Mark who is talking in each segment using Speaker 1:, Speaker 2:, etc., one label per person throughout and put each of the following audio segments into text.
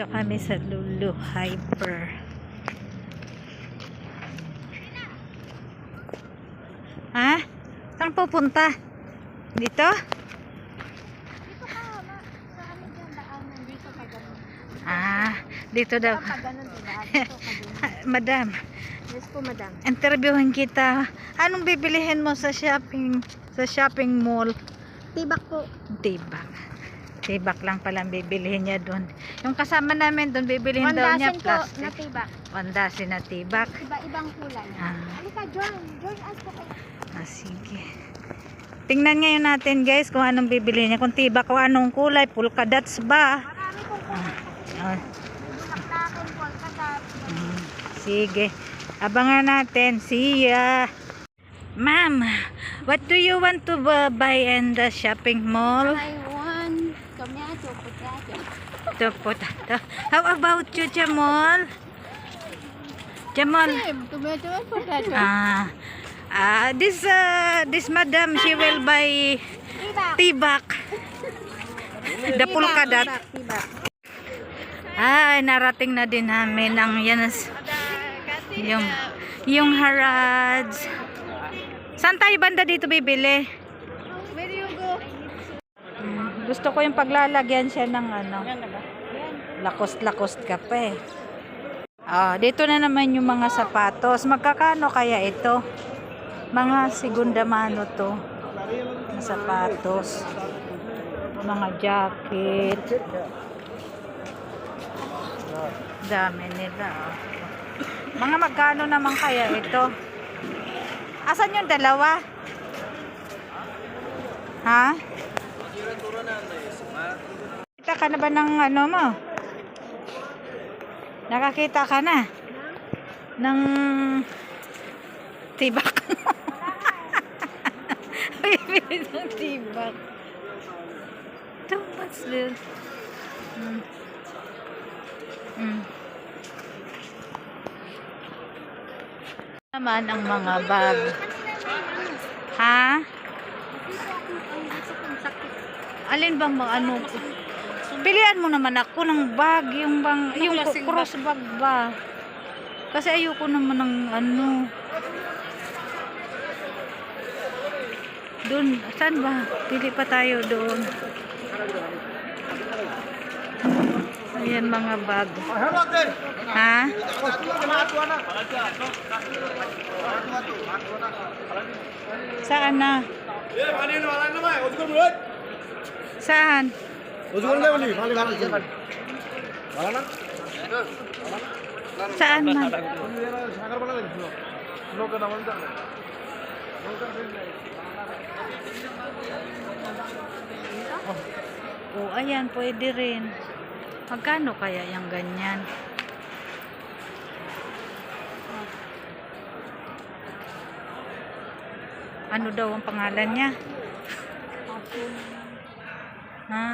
Speaker 1: Dito kami sa Lulu Hyper. Ha? Saan pupunta? Dito? Ah, dito daw. Madam,
Speaker 2: Yes po, madam.
Speaker 1: interviewin kita. Anong bibilihin mo sa shopping sa shopping mall?
Speaker 2: Tibak po.
Speaker 1: Tibak. Tibak lang pala bibilihin niya doon. Yung kasama namin doon, bibilihin daw niya plastic.
Speaker 2: tibak.
Speaker 1: Wandasin na tibak.
Speaker 2: Iba-ibang kulay.
Speaker 1: Ah.
Speaker 2: Halika, John. John, ask po kayo.
Speaker 1: Ah, sige. Tingnan ngayon natin guys kung anong bibili niya. Kung tibak o anong kulay. Polka dots ba?
Speaker 2: Marami pong kulay.
Speaker 1: Ah,
Speaker 2: Bulaklakin, polkadat.
Speaker 1: mm, sige. Abangan natin. See ya. Ma'am, what do you want to bu- buy in the shopping mall?
Speaker 2: I.
Speaker 1: To potato. How about you, Jamal? Jamal.
Speaker 2: Same, tomato and potato.
Speaker 1: Ah, ah, this uh, this madam she will buy
Speaker 2: Tibak.
Speaker 1: The
Speaker 2: tibak.
Speaker 1: Ay, narating na din namin ang yan as- yung yung harads. Saan tayo banda dito bibili?
Speaker 2: Where do you go?
Speaker 1: Gusto ko yung paglalagyan siya ng ano, lakost-lakost ka pa eh. Ah, dito na naman yung mga sapatos. Magkakano kaya ito? Mga segunda mano to. Mga sapatos. Mga jacket. Dami nila. oh. Mga magkano naman kaya ito? Asan yung dalawa? Ha? Kita ka na ba ng ano mo? Nakakita ka na? Ng tibak. Bibili ng tibak. Too much din. Mm. Mm. Naman ang mga bag. Ha? Alin bang mga ano? Pilihan mo naman ako ng bag, yung bang, yung
Speaker 2: klaseng
Speaker 1: cross bag ba? Kasi ayoko naman ng ano. Doon, saan ba? Pili pa tayo doon. Ayan mga bag. Ha? Saan na? Saan? Saan man? Oh, ayan, pwede rin. Magkano kaya yung ganyan? Ano daw ang pangalan niya? Ha?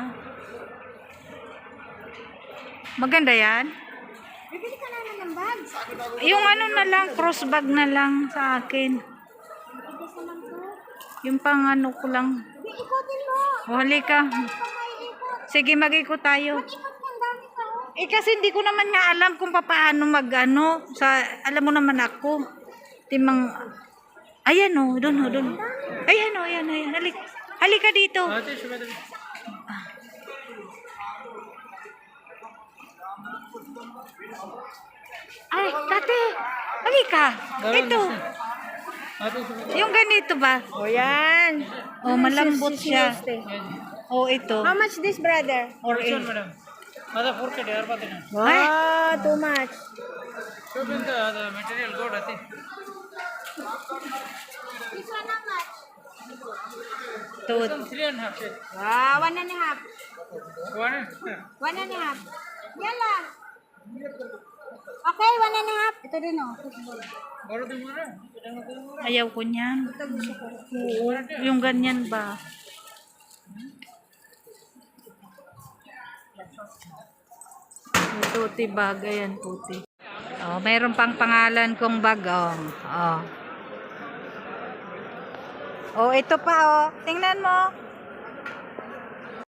Speaker 1: Maganda yan?
Speaker 2: Bibili ka naman ng bags.
Speaker 1: Yung ano na lang, cross bag na lang sa akin. Yung pang ano ko lang.
Speaker 2: Di, ikotin mo.
Speaker 1: O, halika. Sige, mag-ikot tayo.
Speaker 2: Oh.
Speaker 1: Eh kasi hindi ko naman nga alam kung paano mag ano. Sa, alam mo naman ako. Timang, ayan o, doon o, doon. Ayan o, ayan, ayan. Halik, halika dito. Ay, tate, halika. Ito. Yung ganito ba?
Speaker 2: O yan.
Speaker 1: Oh, malambot siya. Oh, ito.
Speaker 2: How much this, brother?
Speaker 1: Or in.
Speaker 2: Wow, too much. This one how much?
Speaker 1: Two.
Speaker 2: Wow, one and a half. One and a half. Yala. Okay, one and a half. Ito din oh.
Speaker 1: Ayaw ko niyan. Oo, yung ganyan ba? Tuti bag. Ayan, tuti. Oh, mayroon pang pangalan kong bag. Oh. Oh. Oh, ito pa oh. Tingnan mo.